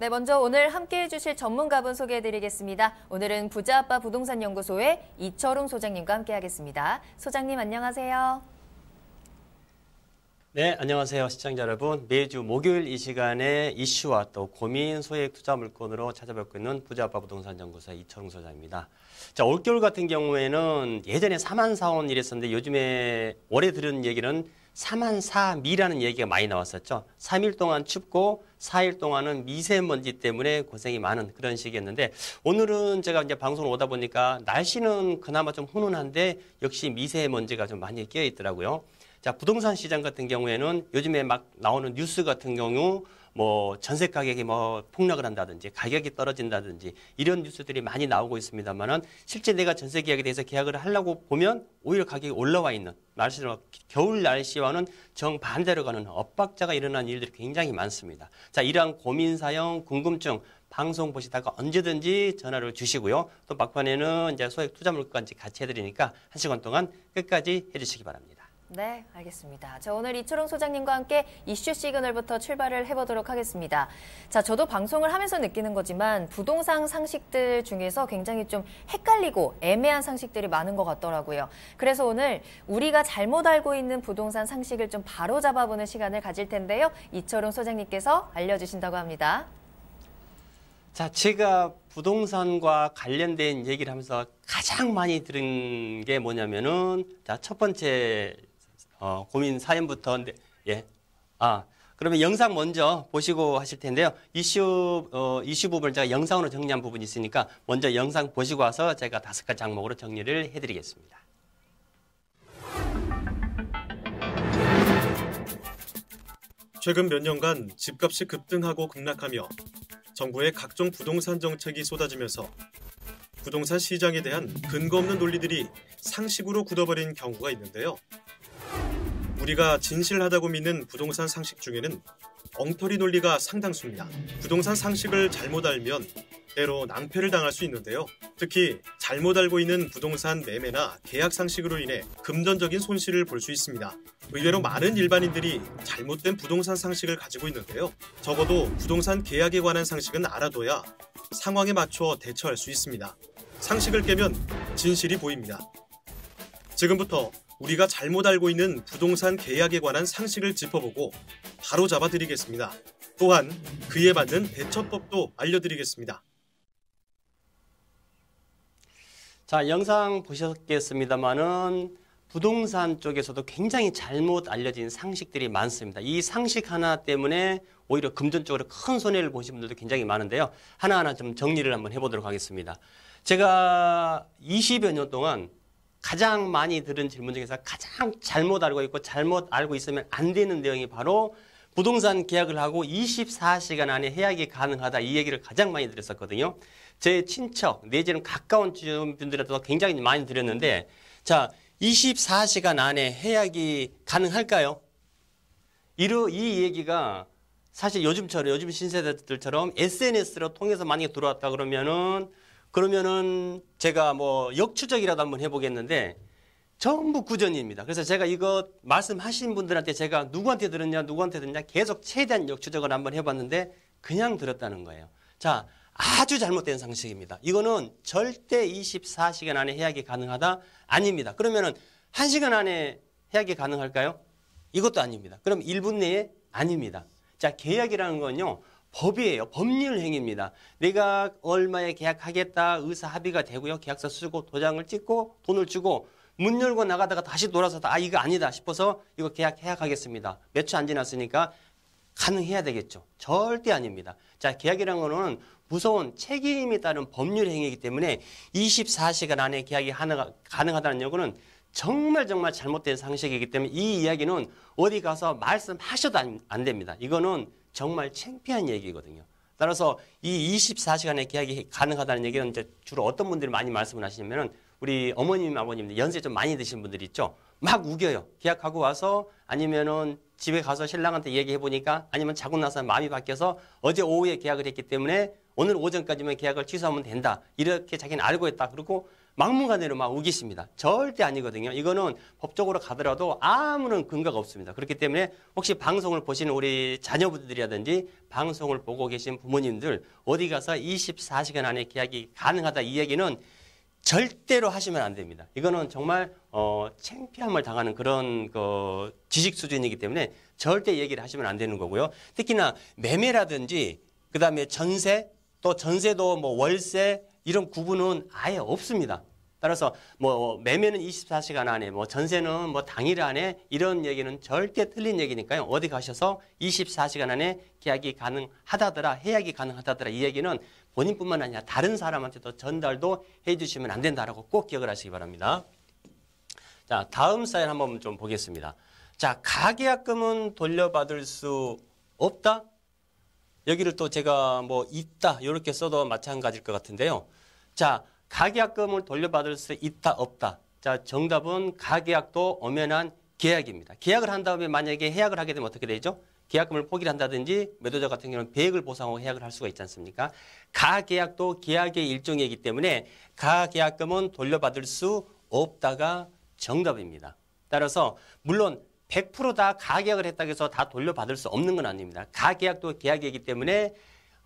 네, 먼저 오늘 함께 해 주실 전문가분 소개해 드리겠습니다. 오늘은 부자아빠 부동산 연구소의 이철웅 소장님과 함께하겠습니다. 소장님 안녕하세요. 네, 안녕하세요. 시청자 여러분. 매주 목요일 이 시간에 이슈와 또 고민 소액 투자 물건으로 찾아뵙고 있는 부자아빠 부동산 연구소 이철웅 소장입니다. 자, 올겨울 같은 경우에는 예전에 사만 사원 이랬었는데 요즘에 올해 들은 얘기는 사만사미라는 얘기가 많이 나왔었죠. 3일 동안 춥고 4일 동안은 미세먼지 때문에 고생이 많은 그런 시기였는데 오늘은 제가 이제 방송을 오다 보니까 날씨는 그나마 좀 훈훈한데 역시 미세먼지가 좀 많이 끼어 있더라고요. 자, 부동산 시장 같은 경우에는 요즘에 막 나오는 뉴스 같은 경우 뭐 전세 가격이 뭐 폭락을 한다든지 가격이 떨어진다든지 이런 뉴스들이 많이 나오고 있습니다만은 실제 내가 전세 계약에 대해서 계약을 하려고 보면 오히려 가격이 올라와 있는 날씨는 겨울 날씨와는 정반대로 가는 엇박자가 일어난 일들이 굉장히 많습니다. 자, 이러한 고민 사연, 궁금증 방송 보시다가 언제든지 전화를 주시고요. 또 막판에는 이제 소액 투자 물건까지 같이 해드리니까 한 시간 동안 끝까지 해주시기 바랍니다. 네, 알겠습니다. 자, 오늘 이초롱 소장님과 함께 이슈 시그널부터 출발을 해보도록 하겠습니다. 자, 저도 방송을 하면서 느끼는 거지만 부동산 상식들 중에서 굉장히 좀 헷갈리고 애매한 상식들이 많은 것 같더라고요. 그래서 오늘 우리가 잘못 알고 있는 부동산 상식을 좀 바로 잡아보는 시간을 가질 텐데요. 이초롱 소장님께서 알려주신다고 합니다. 자, 제가 부동산과 관련된 얘기를 하면서 가장 많이 들은 게 뭐냐면은 자, 첫 번째 어, 고민 사연부터 네, 예. 아, 그러면 영상 먼저 보시고 하실 텐데요. 이슈 어, 이슈 부분을 제가 영상으로 정리한 부분이 있으니까 먼저 영상 보시고 와서 제가 다섯 가지 항목으로 정리를 해 드리겠습니다. 최근 몇 년간 집값이 급등하고 급락하며 정부의 각종 부동산 정책이 쏟아지면서 부동산 시장에 대한 근거 없는 논리들이 상식으로 굳어버린 경우가 있는데요. 우리가 진실하다고 믿는 부동산 상식 중에는 엉터리 논리가 상당수입니다. 부동산 상식을 잘못 알면 때로 낭패를 당할 수 있는데요. 특히 잘못 알고 있는 부동산 매매나 계약 상식으로 인해 금전적인 손실을 볼 수 있습니다. 의외로 많은 일반인들이 잘못된 부동산 상식을 가지고 있는데요. 적어도 부동산 계약에 관한 상식은 알아둬야 상황에 맞춰 대처할 수 있습니다. 상식을 깨면 진실이 보입니다. 지금부터 우리가 잘못 알고 있는 부동산 계약에 관한 상식을 짚어보고 바로 잡아드리겠습니다. 또한 그에 맞는 대처법도 알려드리겠습니다. 자, 영상 보셨겠습니다만은 부동산 쪽에서도 굉장히 잘못 알려진 상식들이 많습니다. 이 상식 하나 때문에 오히려 금전적으로 큰 손해를 보신 분들도 굉장히 많은데요. 하나하나 좀 정리를 한번 해보도록 하겠습니다. 제가 20여 년 동안 가장 많이 들은 질문 중에서 가장 잘못 알고 있고 잘못 알고 있으면 안 되는 내용이 바로 부동산 계약을 하고 24시간 안에 해약이 가능하다 이 얘기를 가장 많이 들었었거든요. 제 친척 내지는 가까운 분들한테도 굉장히 많이 드렸는데 자 24시간 안에 해약이 가능할까요? 이러 이 얘기가 사실 요즘처럼 요즘 신세대들처럼 SNS로 통해서 만약에 들어왔다 그러면은 그러면은 제가 뭐 역추적이라도 한번 해보겠는데 전부 구전입니다. 그래서 제가 이거 말씀하신 분들한테 제가 누구한테 들었냐 누구한테 들었냐 계속 최대한 역추적을 한번 해봤는데 그냥 들었다는 거예요. 자 아주 잘못된 상식입니다. 이거는 절대 24시간 안에 해약이 가능하다 아닙니다. 그러면은 1시간 안에 해약이 가능할까요? 이것도 아닙니다. 그럼 1분 내에 아닙니다. 자 계약이라는 건요 법이에요. 법률 행위입니다. 내가 얼마에 계약하겠다 의사 합의가 되고요. 계약서 쓰고 도장을 찍고 돈을 주고 문 열고 나가다가 다시 돌아서 아 이거 아니다 싶어서 이거 계약 해약하겠습니다. 몇초안 지났으니까 가능해야 되겠죠. 절대 아닙니다. 자 계약이라는 거는 무서운 책임이 따른 법률 행위이기 때문에 24시간 안에 계약이 가능하다는 요구는 정말 정말 잘못된 상식이기 때문에 이 이야기는 어디 가서 말씀하셔도 안, 안 됩니다. 이거는 정말 창피한 얘기거든요. 따라서 이 24시간의 계약이 가능하다는 얘기는 이제 주로 어떤 분들이 많이 말씀을 하시냐면은 우리 어머님, 아버님 연세 좀 많이 드신 분들이 있죠. 막 우겨요. 계약하고 와서 아니면은 집에 가서 신랑한테 얘기해 보니까 아니면 자고 나서 마음이 바뀌어서 어제 오후에 계약을 했기 때문에 오늘 오전까지만 계약을 취소하면 된다. 이렇게 자기는 알고 있다. 그리고 막무가내로 막 우기십니다. 절대 아니거든요. 이거는 법적으로 가더라도 아무런 근거가 없습니다. 그렇기 때문에 혹시 방송을 보시는 우리 자녀분들이라든지 방송을 보고 계신 부모님들 어디 가서 24시간 안에 계약이 가능하다 이 얘기는 절대로 하시면 안 됩니다. 이거는 정말 어, 창피함을 당하는 그런 그 지식 수준이기 때문에 절대 얘기를 하시면 안 되는 거고요. 특히나 매매라든지 그다음에 전세 또 전세도 뭐 월세 이런 구분은 아예 없습니다. 따라서 뭐 매매는 24시간 안에 뭐 전세는 뭐 당일 안에 이런 얘기는 절대 틀린 얘기니까요. 어디 가셔서 24시간 안에 계약이 가능하다더라, 해약이 가능하다더라 이 얘기는 본인뿐만 아니라 다른 사람한테도 전달도 해 주시면 안 된다라고 꼭 기억을 하시기 바랍니다. 자, 다음 사연 한번 좀 보겠습니다. 자, 가계약금은 돌려받을 수 없다? 여기를 또 제가 뭐 있다 이렇게 써도 마찬가지일 것 같은데요. 자, 가계약금을 돌려받을 수 있다 없다. 자, 정답은 가계약도 엄연한 계약입니다. 계약을 한 다음에 만약에 해약을 하게 되면 어떻게 되죠? 계약금을 포기를 한다든지 매도자 같은 경우는 배액을 보상하고 해약을 할 수가 있지 않습니까? 가계약도 계약의 일종이기 때문에 가계약금은 돌려받을 수 없다가 정답입니다. 따라서 물론 100%다 가계약을 했다고 해서 다 돌려받을 수 없는 건 아닙니다. 가계약도 계약이기 때문에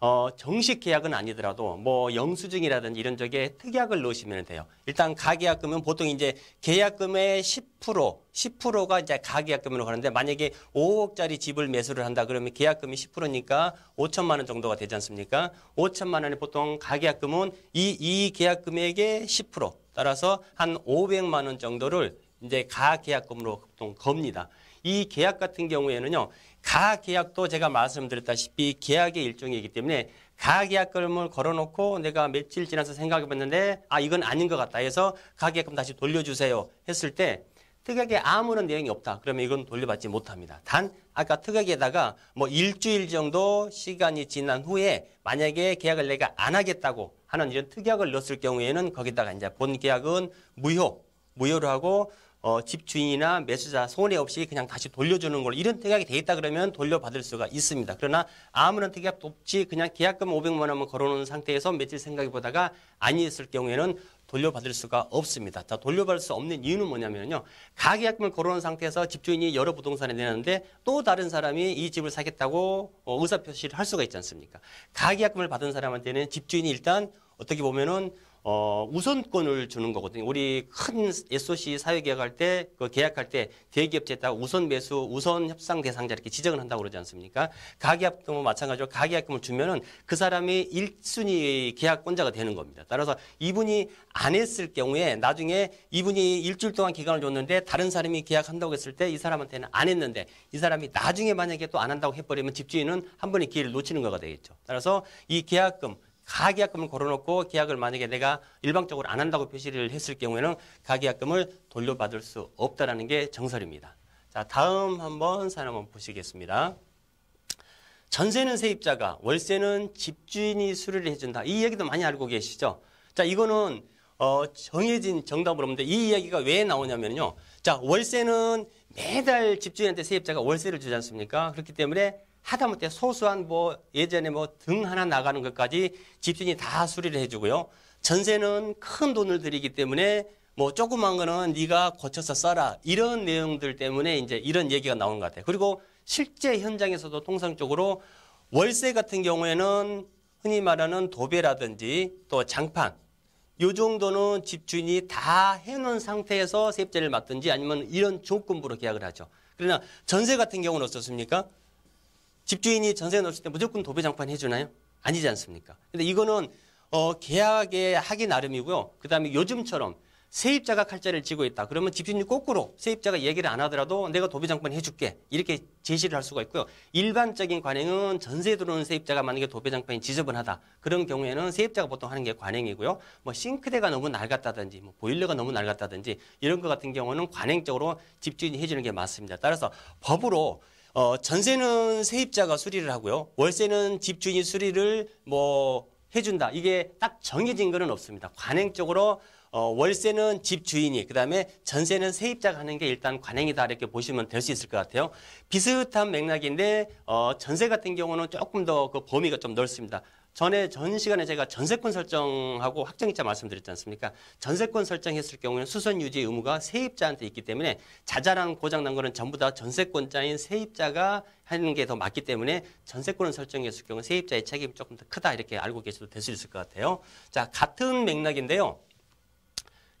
어, 정식 계약은 아니더라도 뭐 영수증이라든지 이런 쪽에 특약을 넣으시면 돼요. 일단 가계약금은 보통 이제 계약금의 10% 10%가 이제 가계약금으로 가는데 만약에 5억짜리 집을 매수를 한다 그러면 계약금이 10%니까 5천만 원 정도가 되지 않습니까? 5천만 원이 보통 가계약금은 이, 이 계약금액의 10% 따라서 한 500만 원 정도를 이제 가계약금으로 보통 겁니다. 이 계약 같은 경우에는요. 가계약도 제가 말씀드렸다시피 계약의 일종이기 때문에 가계약금을 걸어놓고 내가 며칠 지나서 생각해봤는데 아 이건 아닌 것 같다 해서 가계약금 다시 돌려주세요 했을 때 특약에 아무런 내용이 없다. 그러면 이건 돌려받지 못합니다. 단 아까 특약에다가 뭐 일주일 정도 시간이 지난 후에 만약에 계약을 내가 안 하겠다고 하는 이런 특약을 넣었을 경우에는 거기다가 이제 본 계약은 무효, 무효로 하고 어, 집주인이나 매수자 손해 없이 그냥 다시 돌려주는 걸로 이런 특약이 돼 있다 그러면 돌려받을 수가 있습니다. 그러나 아무런 특약도 없이 그냥 계약금 500만 원만 걸어놓은 상태에서 며칠 생각해 보다가 아니었을 경우에는 돌려받을 수가 없습니다. 자, 돌려받을 수 없는 이유는 뭐냐면요. 가계약금을 걸어놓은 상태에서 집주인이 여러 부동산에 내는데 또 다른 사람이 이 집을 사겠다고 어, 의사표시를 할 수가 있지 않습니까? 가계약금을 받은 사람한테는 집주인이 일단 어떻게 보면은 어, 우선권을 주는 거거든요. 우리 큰 SOC 사회 계약할 때, 그 계약할 때 대기업체에다가 우선 매수, 우선 협상 대상자 이렇게 지정을 한다고 그러지 않습니까? 가계약금은 마찬가지로 가계약금을 주면은 그 사람이 1순위 계약권자가 되는 겁니다. 따라서 이분이 안 했을 경우에 나중에 이분이 일주일 동안 기간을 줬는데 다른 사람이 계약한다고 했을 때 이 사람한테는 안 했는데 이 사람이 나중에 만약에 또 안 한다고 해버리면 집주인은 한 번의 기회를 놓치는 거가 되겠죠. 따라서 이 계약금, 가계약금을 걸어놓고 계약을 만약에 내가 일방적으로 안 한다고 표시를 했을 경우에는 가계약금을 돌려받을 수 없다라는 게 정설입니다. 자, 다음 한번 사연 한번 보시겠습니다. 전세는 세입자가, 월세는 집주인이 수리를 해준다. 이 얘기도 많이 알고 계시죠? 자, 이거는 어, 정해진 정답으로 보는데 이 이야기가 왜 나오냐면요. 자, 월세는 매달 집주인한테 세입자가 월세를 주지 않습니까? 그렇기 때문에 하다못해 소소한 뭐 예전에 뭐 등 하나 나가는 것까지 집주인이 다 수리를 해주고요. 전세는 큰 돈을 들이기 때문에 뭐 조그만 거는 네가 고쳐서 써라 이런 내용들 때문에 이제 이런 얘기가 나오는 것 같아요. 그리고 실제 현장에서도 통상적으로 월세 같은 경우에는 흔히 말하는 도배라든지 또 장판 요 정도는 집주인이 다 해놓은 상태에서 세입자를 맡든지 아니면 이런 조건부로 계약을 하죠. 그러나 전세 같은 경우는 어떻습니까? 집주인이 전세 넣었을 때 무조건 도배 장판 해주나요? 아니지 않습니까? 근데 이거는 어, 계약에 하기 나름이고요. 그 다음에 요즘처럼 세입자가 칼자를 쥐고 있다. 그러면 집주인이 거꾸로 세입자가 얘기를 안 하더라도 내가 도배 장판 해줄게. 이렇게 제시를 할 수가 있고요. 일반적인 관행은 전세 들어오는 세입자가 만약에 도배 장판이 지저분하다. 그런 경우에는 세입자가 보통 하는 게 관행이고요. 뭐 싱크대가 너무 낡았다든지 뭐 보일러가 너무 낡았다든지 이런 것 같은 경우는 관행적으로 집주인이 해주는 게 맞습니다. 따라서 법으로 어, 전세는 세입자가 수리를 하고요. 월세는 집주인이 수리를 뭐 해준다. 이게 딱 정해진 거는 없습니다. 관행적으로 어, 월세는 집주인이, 그 다음에 전세는 세입자가 하는 게 일단 관행이다. 이렇게 보시면 될 수 있을 것 같아요. 비슷한 맥락인데, 어, 전세 같은 경우는 조금 더 그 범위가 좀 넓습니다. 전에 전 시간에 제가 전세권 설정하고 확정일자 말씀드렸지 않습니까? 전세권 설정했을 경우에는 수선 유지 의무가 세입자한테 있기 때문에 자잘한 고장 난 거는 전부 다 전세권자인 세입자가 하는 게 더 맞기 때문에 전세권을 설정했을 경우 세입자의 책임이 조금 더 크다 이렇게 알고 계셔도 될 수 있을 것 같아요. 자, 같은 맥락인데요.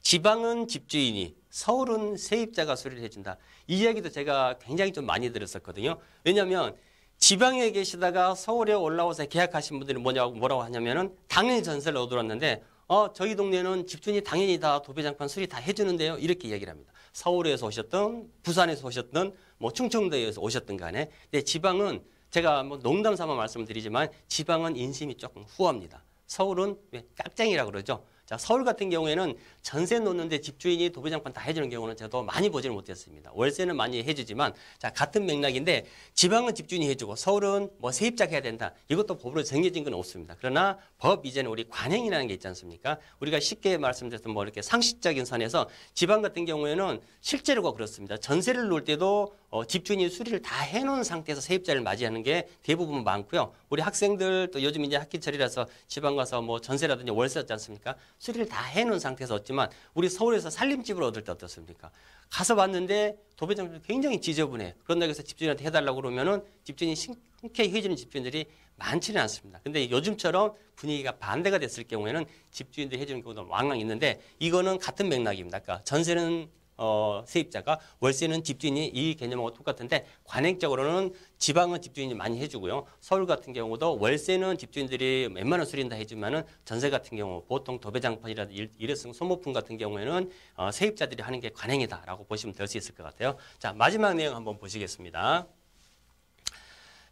지방은 집주인이 서울은 세입자가 수리를 해준다. 이 이야기도 제가 굉장히 좀 많이 들었었거든요. 왜냐하면 지방에 계시다가 서울에 올라와서 계약하신 분들이 뭐냐고 뭐라고 하냐면은 당연히 전세를 얻어왔는데 어 저희 동네는 집주인이 당연히 다 도배장판 수리 다 해주는데요 이렇게 이야기를 합니다. 서울에서 오셨던 부산에서 오셨던 뭐 충청도에서 오셨던 간에 근데 지방은 제가 뭐 농담 삼아 말씀을 드리지만 지방은 인심이 조금 후합니다. 서울은 왜 깍쟁이라 그러죠. 자, 서울 같은 경우에는 전세 놓는데 집주인이 도배장판 다 해주는 경우는 저도 많이 보지는 못했습니다. 월세는 많이 해주지만, 자, 같은 맥락인데, 지방은 집주인이 해주고, 서울은 뭐 세입자가 해야 된다. 이것도 법으로 정해진 건 없습니다. 그러나 법 이제는 우리 관행이라는 게 있지 않습니까? 우리가 쉽게 말씀드렸던 뭐 이렇게 상식적인 선에서 지방 같은 경우에는 실제로가 그렇습니다. 전세를 놓을 때도 어, 집주인이 수리를 다 해놓은 상태에서 세입자를 맞이하는 게 대부분 많고요. 우리 학생들 또 요즘 이제 학기철이라서 지방 가서 뭐 전세라든지 월세 얻지 않습니까? 수리를 다 해놓은 상태에서 얻지만 우리 서울에서 살림집을 얻을 때 어떻습니까? 가서 봤는데 도배장도 굉장히 지저분해. 그런다고 해서 집주인한테 해달라고 그러면은 집주인이 흔쾌히 해주는 집주인들이 많지는 않습니다. 근데 요즘처럼 분위기가 반대가 됐을 경우에는 집주인들이 해주는 경우도 왕왕 있는데 이거는 같은 맥락입니다. 그러니까 전세는 어, 세입자가 월세는 집주인이 이 개념하고 똑같은데 관행적으로는 지방은 집주인이 많이 해주고요. 서울 같은 경우도 월세는 집주인들이 웬만한 수리는 다 해주면은 전세 같은 경우 보통 도배장판이라든지 일회성 소모품 같은 경우에는 어, 세입자들이 하는 게 관행이다라고 보시면 될 수 있을 것 같아요. 자 마지막 내용 한번 보시겠습니다.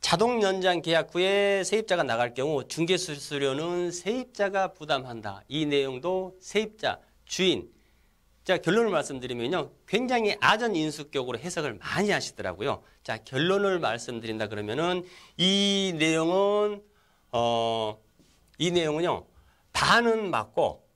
자동 연장 계약 후에 세입자가 나갈 경우 중개 수수료는 세입자가 부담한다. 이 내용도 세입자 주인 자, 결론을 말씀드리면요. 굉장히 아전 인수격으로 해석을 많이 하시더라고요. 자, 결론을 말씀드린다 그러면은 이 내용은, 어, 이 내용은요. 반은 맞고,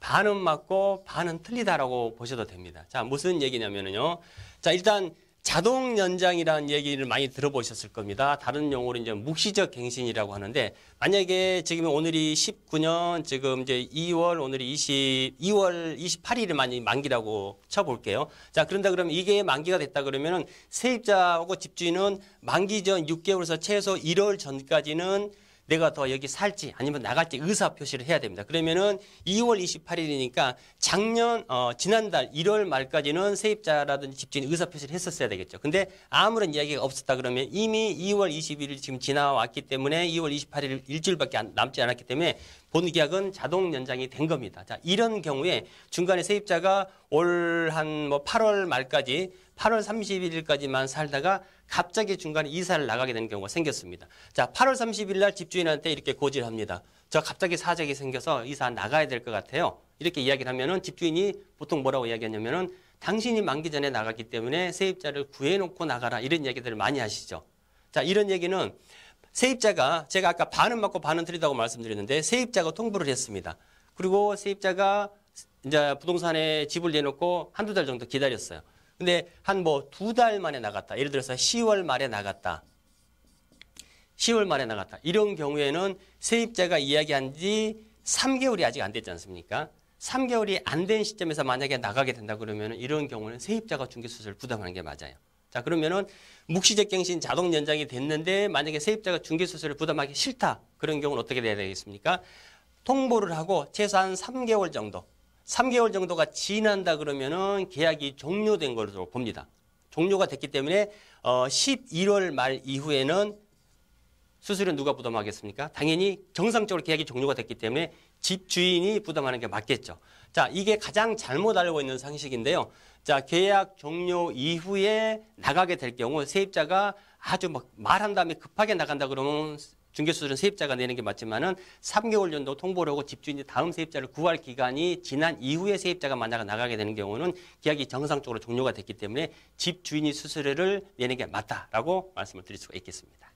반은 맞고, 반은 틀리다라고 보셔도 됩니다. 자, 무슨 얘기냐면은요. 자, 일단 자동 연장이라는 얘기를 많이 들어보셨을 겁니다. 다른 용어로 이제 묵시적 갱신이라고 하는데 만약에 지금 오늘이 19년 지금 이제 2월 오늘이 20 2월 28일이 많이 만기라고 쳐볼게요. 자 그런다 그러면 이게 만기가 됐다 그러면은 세입자하고 집주인은 만기 전 6개월에서 최소 1월 전까지는 내가 더 여기 살지 아니면 나갈 지 의사 표시를 해야 됩니다. 그러면은 2월 28일이니까 작년 어, 지난달 1월 말까지는 세입자라든지 집주인 의사 표시를 했었어야 되겠죠. 근데 아무런 이야기가 없었다 그러면 이미 2월 21일 지금 지나왔기 때문에 2월 28일 일주일밖에 안, 남지 않았기 때문에 본 계약은 자동 연장이 된 겁니다. 자, 이런 경우에 중간에 세입자가 올 한 뭐 8월 말까지 8월 31일까지만 살다가 갑자기 중간에 이사를 나가게 되는 경우가 생겼습니다. 자, 8월 30일 날 집주인한테 이렇게 고지를 합니다. 저 갑자기 사정이 생겨서 이사 나가야 될 것 같아요. 이렇게 이야기를 하면은 집주인이 보통 뭐라고 이야기하냐면은 당신이 만기 전에 나갔기 때문에 세입자를 구해놓고 나가라 이런 얘기들을 많이 하시죠. 자, 이런 얘기는 세입자가 제가 아까 반은 맞고 반은 틀리다고 말씀드렸는데 세입자가 통보를 했습니다. 그리고 세입자가 이제 부동산에 집을 내놓고 한두 달 정도 기다렸어요. 근데 한 뭐 두 달 만에 나갔다. 예를 들어서 10월 말에 나갔다. 10월 말에 나갔다. 이런 경우에는 세입자가 이야기한 지 3개월이 아직 안 됐지 않습니까? 3개월이 안 된 시점에서 만약에 나가게 된다 그러면 이런 경우는 세입자가 중개수수를 부담하는 게 맞아요. 자 그러면은 묵시적 갱신 자동 연장이 됐는데 만약에 세입자가 중개수수를 부담하기 싫다 그런 경우는 어떻게 돼야 되겠습니까? 통보를 하고 최소한 3개월 정도 3개월 정도가 지난다 그러면은 계약이 종료된 것으로 봅니다. 종료가 됐기 때문에 어 11월 말 이후에는 수수료 누가 부담하겠습니까? 당연히 정상적으로 계약이 종료가 됐기 때문에 집 주인이 부담하는 게 맞겠죠. 자, 이게 가장 잘못 알고 있는 상식인데요. 자, 계약 종료 이후에 나가게 될 경우 세입자가 아주 막 말한 다음에 급하게 나간다 그러면 중개수수료는 세입자가 내는 게 맞지만은 3개월 정도 통보를 하고 집주인이 다음 세입자를 구할 기간이 지난 이후에 세입자가 만약 나가게 되는 경우는 계약이 정상적으로 종료가 됐기 때문에 집주인이 수수료를 내는 게 맞다라고 말씀을 드릴 수가 있겠습니다.